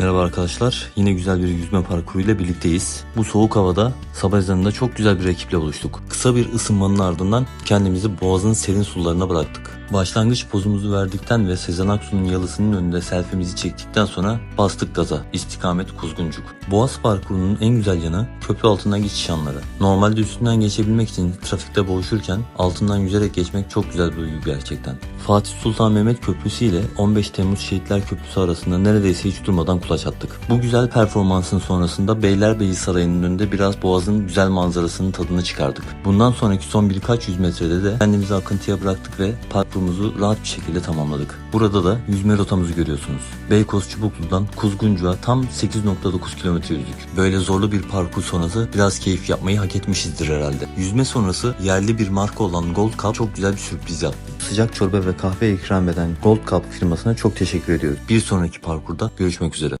Merhaba arkadaşlar. Yine güzel bir yüzme parkuruyla birlikteyiz. Bu soğuk havada sabah ezanında çok güzel bir ekiple buluştuk. Kısa bir ısınmanın ardından kendimizi boğazın serin sularına bıraktık. Başlangıç pozumuzu verdikten ve Sezen Aksu'nun yalısının önünde selfie'mizi çektikten sonra bastık gaza. İstikamet Kuzguncuk. Boğaz parkurunun en güzel yanı köprü altından geçiş anları. Normalde üstünden geçebilmek için trafikte boğuşurken altından yüzerek geçmek çok güzel bir duygu gerçekten. Fatih Sultan Mehmet Köprüsü ile 15 Temmuz Şehitler Köprüsü arasında neredeyse hiç durmadan kulaç attık. Bu güzel performansın sonrasında Beylerbeyi Sarayı'nın önünde biraz boğazın güzel manzarasının tadını çıkardık. Bundan sonraki son birkaç yüz metrede de kendimizi akıntıya bıraktık ve parkurumuzu rahat bir şekilde tamamladık. Burada da yüzme rotamızı görüyorsunuz. Beykoz Çubuklu'dan Kuzguncu'ya tam 8.9 kilometre yüzdük. Böyle zorlu bir parkur sonrası biraz keyif yapmayı hak etmişizdir herhalde. Yüzme sonrası yerli bir marka olan Gold Cup çok güzel bir sürpriz yaptı. Sıcak çorba ve kahve ikram eden Gold Cup firmasına çok teşekkür ediyoruz. Bir sonraki parkurda görüşmek üzere.